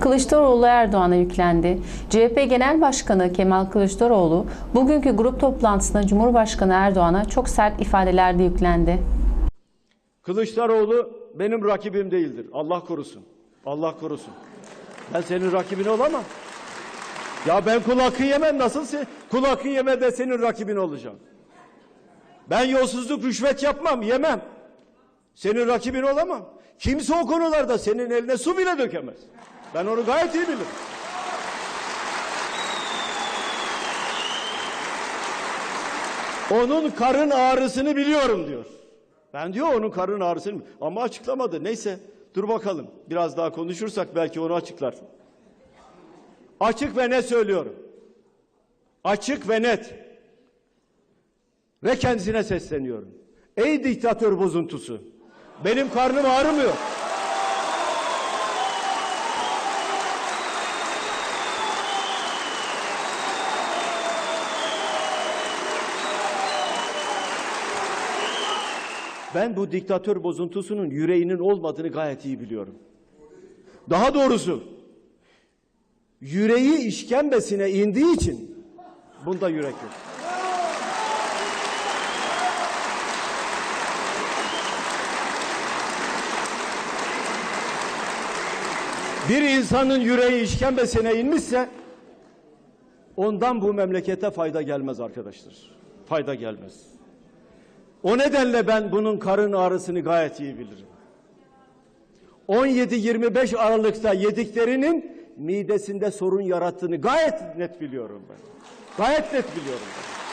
Kılıçdaroğlu Erdoğan'a yüklendi. CHP Genel Başkanı Kemal Kılıçdaroğlu bugünkü grup toplantısında Cumhurbaşkanı Erdoğan'a çok sert ifadelerde yüklendi. Kılıçdaroğlu benim rakibim değildir. Allah korusun. Allah korusun. Ben senin rakibin olamam. Ya ben kul hakkı yemem. Nasıl se kul hakkı yeme de senin rakibin olacağım. Ben yolsuzluk, rüşvet yapmam, yemem. Senin rakibin olamam. Kimse o konularda senin eline su bile dökemez. Ben onu gayet iyi bilirim. Onun karın ağrısını biliyorum diyor. Ben diyor onun karın ağrısını ama açıklamadı. Neyse dur bakalım. Biraz daha konuşursak belki onu açıklar. Açık ve net söylüyorum. Açık ve net. Ve kendisine sesleniyorum. Ey diktatör bozuntusu. Benim karnım ağrımıyor. Ben bu diktatör bozuntusunun yüreğinin olmadığını gayet iyi biliyorum. Daha doğrusu yüreği işkembesine indiği için bunda yürek yok. Bir insanın yüreği işkembesine inmişse ondan bu memlekete fayda gelmez arkadaşlar. Fayda gelmez. O nedenle ben bunun karın ağrısını gayet iyi bilirim. 17-25 Aralık'ta yediklerinin midesinde sorun yarattığını gayet net biliyorum ben. Gayet net biliyorum ben.